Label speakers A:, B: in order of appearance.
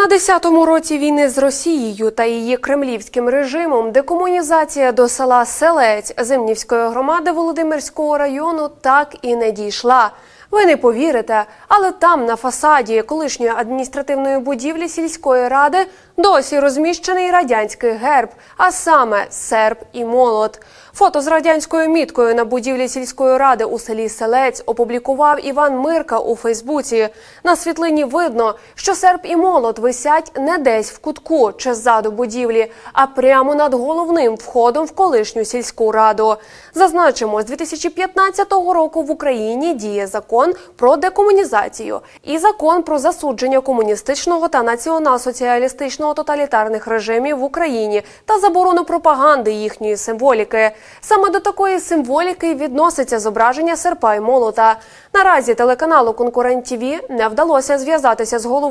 A: На 10-му році війни з Росією та її кремлівським режимом декомунізація до села Селець Зимнівської громади Володимирського району так і не дійшла. Ви не повірите, але там на фасаді колишньої адміністративної будівлі сільської ради досі розміщений радянський герб, а саме серп і молот. Фото з радянською міткою на будівлі сільської ради у селі Селець опублікував Іван Мирка у Фейсбуці. На світлині видно, що серп і молот висять не десь в кутку чи ззаду будівлі, а прямо над головним входом в колишню сільську раду. Зазначимо, з 2015 року в Україні діє закон про декомунізацію і закон про засудження комуністичного та націонал-соціалістичного тоталітарних режимів в Україні та заборону пропаганди їхньої символіки. Саме до такої символіки відноситься зображення серпа й молота. Наразі телеканалу Конкурент ТІВІ не вдалося зв'язатися з головою.